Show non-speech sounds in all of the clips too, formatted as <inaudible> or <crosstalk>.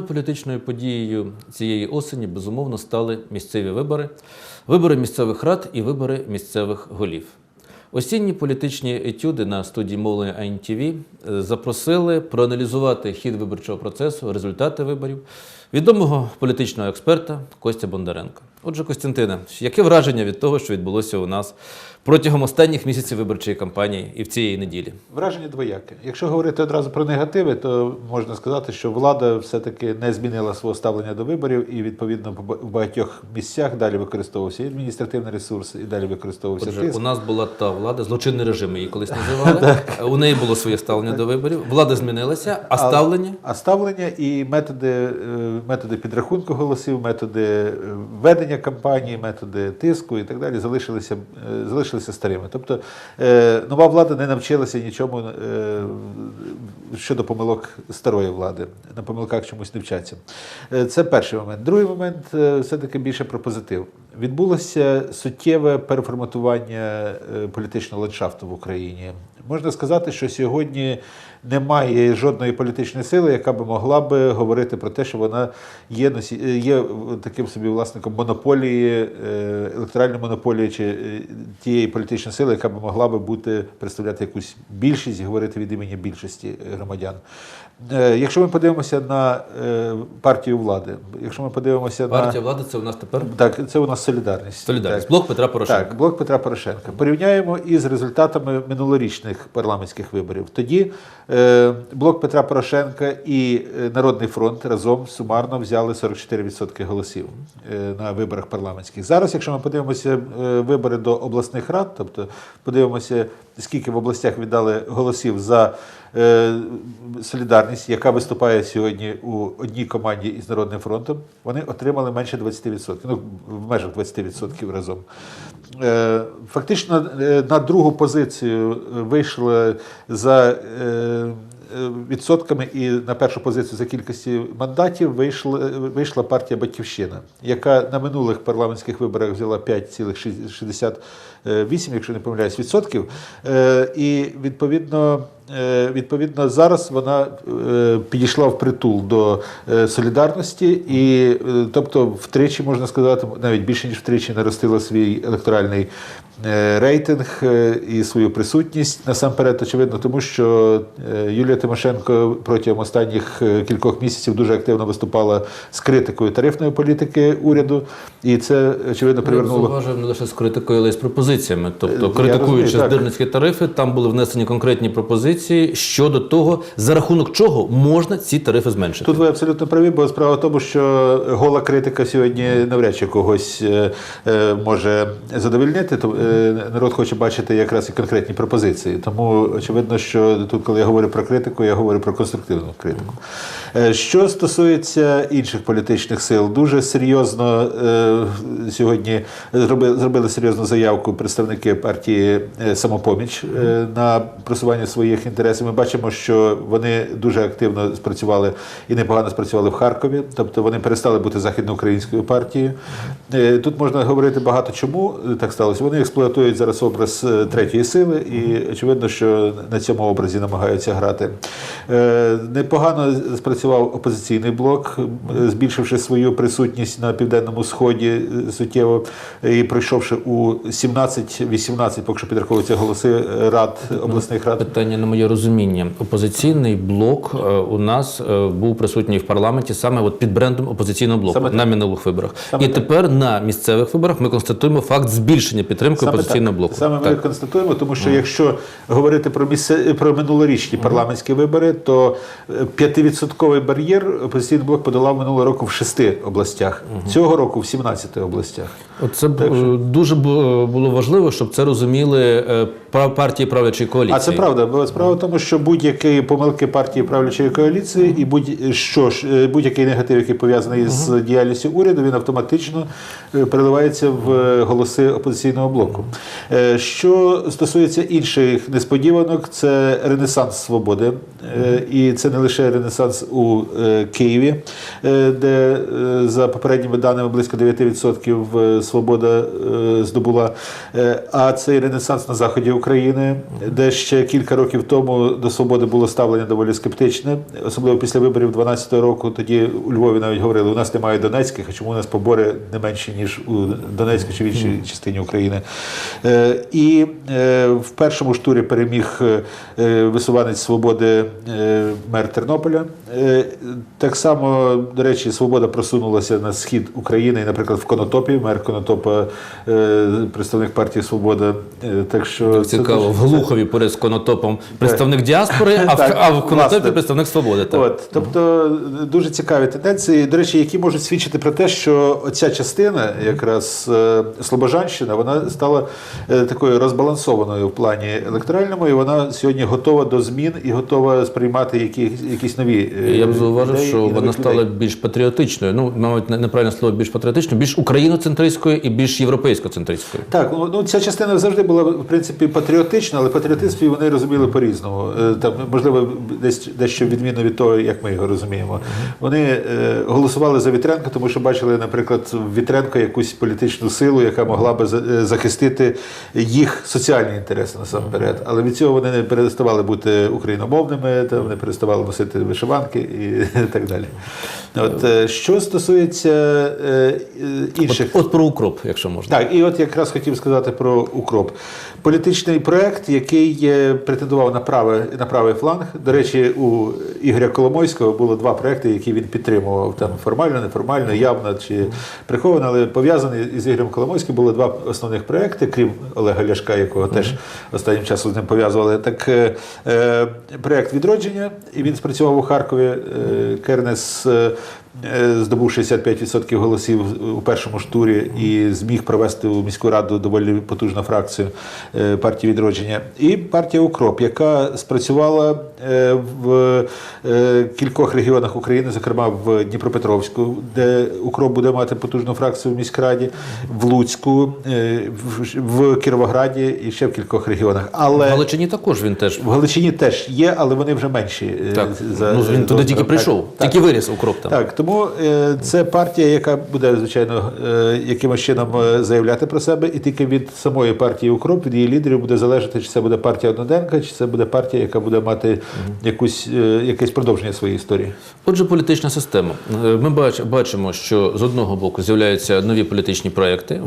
Головною політичною подією цієї осені безумовно стали місцеві вибори, вибори місцевих рад і вибори місцевих голів. Осінні політичні етюди на студії мовлення АНТВ запросили проаналізувати хід виборчого процесу, результати виборів відомого політичного експерта Костя Бондаренка. Отже, Костянтине, яке враження від того, що відбулося у нас протягом останніх місяців виборчої кампанії і в цієї неділі? Враження двояке. Якщо говорити одразу про негативи, то можна сказати, що влада все-таки не змінила свого ставлення до виборів і відповідно по в багатьох місцях далі використовувався і адміністративний ресурс, і далі використовувався Отже, тиск. у нас була та влада, злочинний режим її колись <laughs> називали. У неї було своє ставлення до виборів. Влада змінилася, а ставлення А ставлення і методи, е, методи підрахунку голосів, методи е, ведення кампанії, методи тиску і так далі залишилися, е, залишилися старими. Тобто е, нова влада не навчилася нічому е, щодо помилок старої влади. На помилках чомусь не вчаться. Це перший момент. Другий момент все-таки більше про позитив. Відбулося суттєве переформатування е, політичного ландшафту в Україні. Можна сказати, що сьогодні немає жодної політичної сили, яка би могла би говорити про те, що вона є, е, є таким собі власником монополії, е, електоральної монополії чи тієї політичної сили, яка би могла би бути представляти якусь більшість і говорити від імені більшості громадян. Якщо ми подивимося на партію влади, якщо ми подивимося партія на влади це у нас тепер так, це у нас солідарність. солідарність. Так. Блок Петра Порошенка. Так, блок Петра Порошенка. Порівняємо із результатами минулорічних парламентських виборів. Тоді е, блок Петра Порошенка і е, Народний фронт разом сумарно взяли 44% голосів е, на виборах парламентських. Зараз, якщо ми подивимося е, вибори до обласних рад, тобто подивимося, скільки в областях віддали голосів за солідарність, яка виступає сьогодні у одній команді із Народним фронтом, вони отримали менше 20%, ну, в межах 20% разом. Е, Фактично е, на другу позицію вийшли за е, е, відсотками і на першу позицію за кількістю мандатів вийшла, вийшла партія Батьківщина, яка на минулих парламентських виборах взяла 5,68, якщо не помиляюсь, відсотків. Е, І відповідно, е, відповідно зараз вона е, підійшла в притул до солідарності, і тобто втричі можна сказати, навіть більше ніж втричі наростила свій електоральний рейтинг і свою присутність насамперед, очевидно, тому що Юлія Тимошенко протягом останніх кількох місяців дуже активно виступала з критикою тарифної політики уряду, і це очевидно Я привернуло. зауважив не лише з критикою, але й з пропозиціями. Тобто, Е, критикуючи здирницькі тарифи, там були внесені конкретні пропозиції щодо того, за рахунок чого можна ці тарифи зменшити. Тут ви абсолютно праві, бо справа в тому, що гола критика сьогодні навряд чи когось е, е, може задовільнити. То народ хоче бачити якраз і конкретні пропозиції. Тому очевидно, що тут, коли я говорю про критику, я говорю про конструктивну критику. Що стосується інших політичних сил, дуже серйозно сьогодні зробили серйозну заявку представники партії е, самопоміч е, на просування своїх інтересів. Ми бачимо, що вони дуже активно спрацювали і непогано спрацювали в Харкові, тобто вони перестали бути західноукраїнською партією. Е, Тут можна говорити багато чому так сталося. Вони експлуатують зараз образ третьої сили, і очевидно, що на цьому образі намагаються грати. Непогано спрацював опозиційний блок, збільшивши свою присутність на південному сході суттєво і пройшовши у 17-18, поки що підраховуються голоси е, рад обласних рад. Питання на моє розуміння. Опозиційний блок е, у нас е, був присутній в парламенті саме от під брендом опозиційного блоку Саме так. на минулих виборах. Саме І так. тепер на місцевих виборах ми констатуємо факт збільшення підтримки опозиційного так. блоку. Саме ми Так. констатуємо, тому що якщо говорити про місце про минулорічні парламентські вибори, то е, п'ятивідсотковий бар'єр опозиційний блок подолав минулого року в шести областях. Цього року в 17 областях. Це б, е, дуже е, було важливо, щоб це розуміли е, партії правлячої коаліції. А це правда, бо справа в тому, що будь-які помилки партії правлячої коаліції і будь-що е, будь-який негатив, який пов'язаний з діяльністю уряду, він автоматично е, переливається в голоси опозиційного блоку. Що стосується інших несподіванок, це ренесанс свободи, і це не лише ренесанс у Києві, де за попередніми даними близько 9% е, свобода здобула, а це і ренесанс на заході України, де ще кілька років тому до свободи було ставлення доволі скептичне, особливо після виборів 12 року. Тоді у Львові навіть говорили, у нас немає Донецьких, а чому у нас побори не менші, ніж у Донецькій чи в іншій частині України. Е, І е, в першому ж турі переміг е, висуванець свободи е, мер Тернополя. Е, Так само, до речі, свобода просунулася на схід України, наприклад, в Конотопі, мер Конотопа, е, представник партії Свобода. Е, Так що це Цікаво, дуже- в Глухові поряд з конотопом представник діаспори, а в, а в конотопі власне. представник свободи. Так. От, тобто дуже цікаві тенденції, до речі, які можуть свідчити про те, що оця частина, якраз е, Слобожанщина, вона стала е, такою розбалансованою в плані електоральному, і вона сьогодні готова до змін і готова сприймати які, якісь нові. е, Я б зауважив, що вона нових стала людей. більш патріотичною. Ну, мабуть, не- неправильне слово більш патріотичною, більш україноцентристською і більш європейськоцентристською. Так, ну ну, ця частина завжди була в принципі патріотична, але патріотизм вони розуміли по-різному. Е, Там, можливо, десь дещо відмінно від того, як ми його розуміємо. Вони е, голосували за Вітренка, тому що бачили, наприклад, в Вітренко якусь політичну силу, яка могла би е, захистити їх соціальні інтереси насамперед. Але від цього вони не переставали бути україномовними, там не переставали носити вишиванки і <laughs> так далі. От що стосується інших. От про укроп, якщо можна. Так, і от якраз хотів сказати про укроп. Політичний проект, який е, претендував на правий, на правий фланг. До речі, у Ігоря Коломойського було два проекти, які він підтримував там формально, неформально, явно чи приховано, але пов'язані із Ігорем Коломойським було два основних проекти, крім Олега Ляшка, якого теж останнім часом з ним пов'язували. Так е, е, проект відродження, і він спрацював у Харкові. Е, Кернес. Е, Е, здобув 65% голосів у першому ж турі і зміг провести у міську раду доволі потужну фракцію е, партії відродження. І партія Укроп, яка спрацювала е, в кількох регіонах України, зокрема в Дніпропетровську, де Укроп буде мати потужну фракцію в міськраді, в Луцьку, в- Кіровограді і ще в кількох регіонах. Але В Галичині також він теж. в Галичині теж є, але вони вже менші. Так, за- ну, він туди тільки прийшов, так. тільки виріс укроп там. Так, тому е, це партія, яка буде, звичайно, е, якимось чином е, заявляти про себе, і тільки від самої партії Укроп, від її лідерів буде залежати, чи це буде партія Одноденка, чи це буде партія, яка буде мати якусь, якесь продовження своєї історії. Отже, політична система. Ми бач- бачимо, що з одного боку з'являються нові політичні проекти,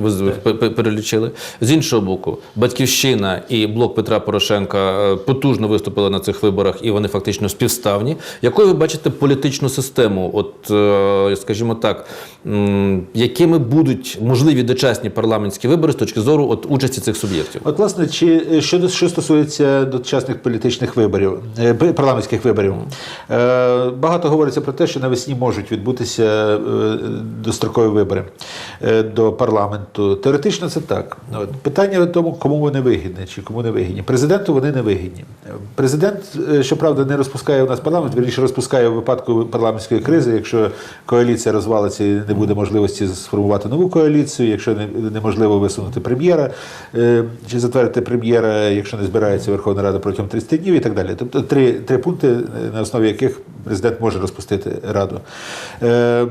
ви перелічили. З іншого боку, Батьківщина і блок Петра Порошенка потужно виступили на цих виборах, і вони фактично співставні. Якою ви бачите політичну систему? От, е, скажімо так, якими будуть можливі дочасні парламентські вибори з точки зору от, участі цих суб'єктів? От, власне, чи е, що, що стосується дочасних політичних виборів, е, парламентських виборів, е, багато говориться про те, що навесні можуть відбутися е, дострокові вибори е, до парламенту. Теоретично це так. Питання в тому, кому вони вигідні чи кому не вигідні. Президенту вони не вигідні. Президент, е, щоправда, не розпускає у нас парламент, вірніше розпускає у випадку парламентської кризи, якщо коаліція розвалиться і не буде можливості сформувати нову коаліцію, якщо неможливо висунути прем'єра е, чи затвердити прем'єра, якщо не збирається Верховна Рада протягом 30 днів і так далі. Тобто три, три пункти, е, на основі яких президент може розпустити раду. Е, е,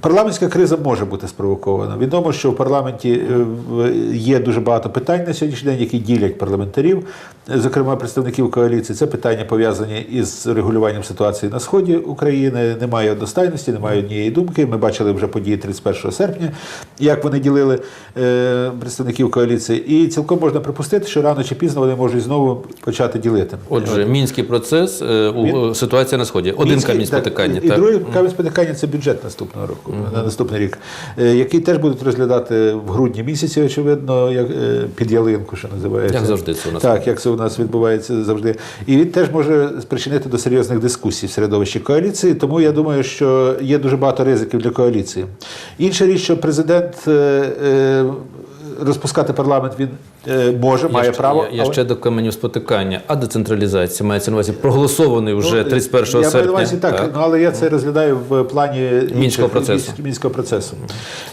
Парламентська криза може бути спровокована. Відомо, що в парламенті е, є дуже багато питань на сьогоднішній день, які ділять парламентарів, е, зокрема представників коаліції. Це питання пов'язані із регулюванням ситуації на сході України. Немає одностайності, немає однієї думки. Ми бачили вже події 31 серпня, як вони ділили е, представників коаліції. І цілком можна припустити, що рано чи пізно вони можуть знову почати ділити. Отже, мінський процес, е, у- Він- ситуація на сході. Один Мінський, камінь так, спотикання. І, і так? другий камінь спотикання це бюджет наступного року, на наступний рік, е, який теж будуть розглядати в грудні місяці, очевидно, як е, під ялинку, що називається. Як завжди це у нас. Так, як це у нас відбувається завжди. І він теж може спричинити до серйозних дискусій в середовищі коаліції. Тому я думаю, що є дуже багато ризиків для коаліції. Інша річ, що президент е, розпускати парламент він е, може, має я, ще- право. Я, я але- ще до каменів спотикання. А децентралізація мається на увазі проголосований вже Ну, 31 я серпня. на увазі так, Ну, але я це розглядаю в плані інших- процесу. мінського процесу.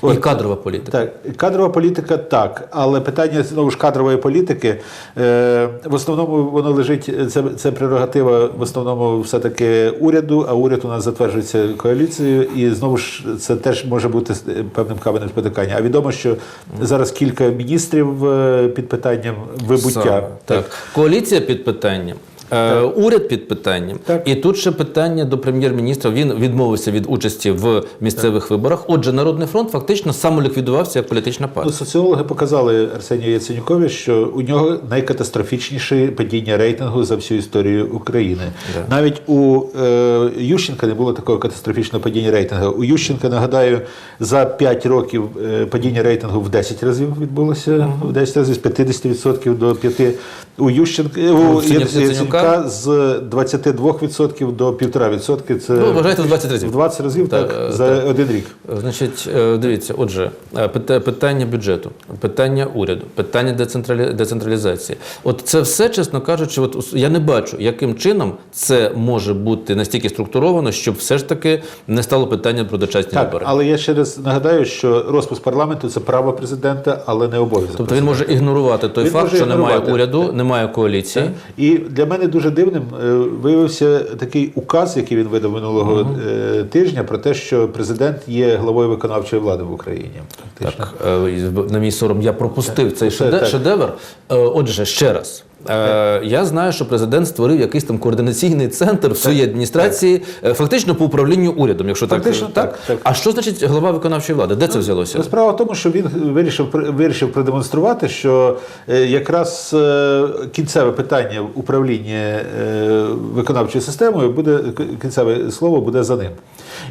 І кадрова політика. Так, кадрова політика так, але питання знову ж кадрової політики е, в основному воно лежить. Це, це прерогатива в основному все-таки уряду, а уряд у нас затверджується коаліцією, і знову ж це теж може бути певним каменем спотикання. А відомо, що зараз кілька міністрів е, під питанням вибуття. Саме, так. Коаліція під питанням. Е, уряд під питанням. Так. І тут ще питання до прем'єр-міністра. Він відмовився від участі в місцевих виборах. Отже, Народний фронт фактично самоліквідувався як політична Ну, партія. соціологи показали Арсенію Яценюкові, що у нього найкатастрофічніше падіння рейтингу за всю історію України. Да. Навіть у е, Ющенка не було такого катастрофічного падіння рейтингу. У Ющенка, нагадаю, за 5 років е, падіння рейтингу в 10 разів відбулося. В 10 разів з 50% до 5%. У Ющенка у Ну, Яценюка- Яценюка з 22% до 1,5%. Це Ну, вважайте, в 20 разів. В 20 разів Та, так, е, за один рік. Значить, е, дивіться, отже, е, питання бюджету, питання уряду, питання децентралі- децентралізації. От це все, чесно кажучи, от я не бачу, яким чином це може бути настільки структуровано, щоб все ж таки не стало питання про дочасні Так, вибори. але я ще раз нагадаю, що розпуск парламенту це право президента, але не обов'язок. Тобто він може ігнорувати той Він факт, що немає уряду, немає коаліції. І для мене дуже дивним е, виявився такий указ, який він видав минулого е, тижня, про те, що президент є главою виконавчої влади в Україні. Фактично. Так, е, на мій сором, я пропустив цей Це шедевр. так. Отже, ще раз. Е, Я знаю, що президент створив якийсь там координаційний центр в своїй адміністрації, е, фактично по управлінню урядом, якщо так. Фактично так, так. А що значить глава виконавчої влади? Де це взялося? Ну, Справа в тому, що він вирішив вирішив продемонструвати, що е, якраз е, кінцеве питання управління е, виконавчою системою буде кінцеве слово буде за ним.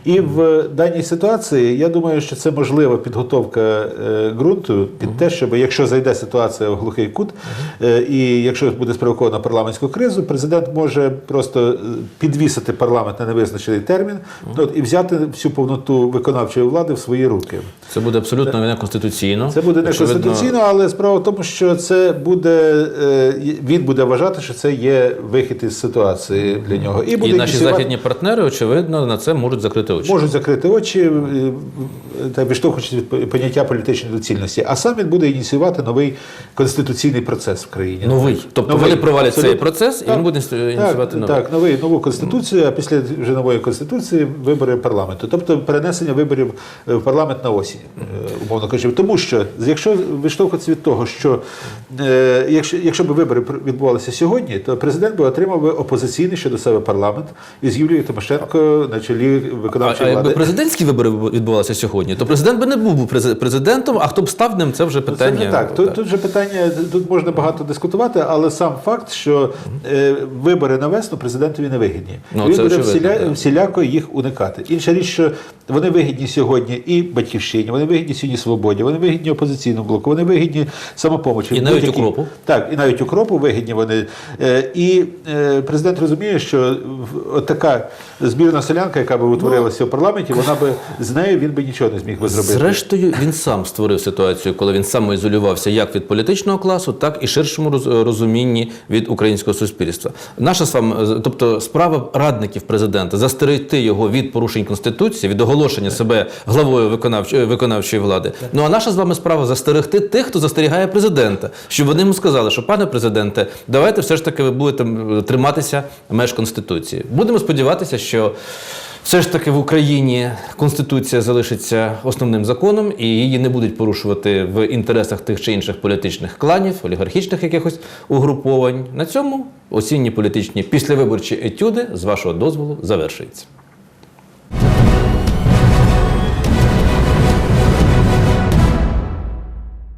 І в даній ситуації я думаю, що це можлива підготовка е, ґрунту під те, щоб якщо зайде ситуація в глухий кут, е, і якщо буде спровокована парламентську кризу, президент може просто е, підвісити парламент на невизначений термін от, і взяти всю повноту виконавчої влади в свої руки. Це буде абсолютно неконституційно. Це буде не конституційно, але справа в тому, що це буде е, він буде вважати, що це є вихід із ситуації для нього. І буде І наші ініціювати- західні партнери, очевидно, на це можуть закрити очі. можуть закрити очі е, та відштовхуючись від поняття політичної доцільності. А сам він буде ініціювати новий конституційний процес в країні. Новий. Тобто Новий. вони провалять цей Абсолютно. процес, і Так. він буде ініціювати новий. Так, новий, нову конституцію, а після вже нової конституції вибори парламенту. Тобто перенесення виборів е, в парламент на осінь, е, умовно кажучи. Тому що якщо виштовхуватися від того, що е, якщо, якщо б вибори відбувалися сьогодні, то президент би отримав би опозиційний щодо себе парламент із Юлією Тимошенко на чолі А, а виконавчої якби президентські вибори відбувалися сьогодні, то президент би не був президентом, а хто б став ним, це вже Ну, Це питання. не так. Тут, тут же питання, тут можна багато дискутувати, але сам факт, що е, вибори на весну президентові не вигідні. Ну, Він буде всіля, так. всіляко їх уникати. Інша річ, що вони вигідні сьогодні і батьківщині, вони вигідні сьогодні свободі, вони вигідні опозиційному блоку, вони вигідні самопомочі. І навіть «Укропу». Так, і навіть укропу вигідні вони. Е, І е, президент розуміє, що от така збірна селянка, яка би утворилася в парламенті, вона би з нею він би нічого не зміг би зробити. Зрештою, він сам створив ситуацію, коли він самоізолювався як від політичного класу, так і ширшому роз- розумінні від українського суспільства. Наша з вами, е, тобто справа радників президента застерегти його від порушень конституції, від оголошення себе главою виконавчої, виконавчої влади. Ну а наша з вами справа застерегти тих, хто застерігає президента, щоб вони йому сказали, що пане президенте, давайте все ж таки ви будете триматися меж конституції. Будемо сподіватися, що. Все ж таки в Україні Конституція залишиться основним законом, і її не будуть порушувати в інтересах тих чи інших політичних кланів, олігархічних якихось угруповань. На цьому осінні політичні післявиборчі етюди з вашого дозволу завершуються.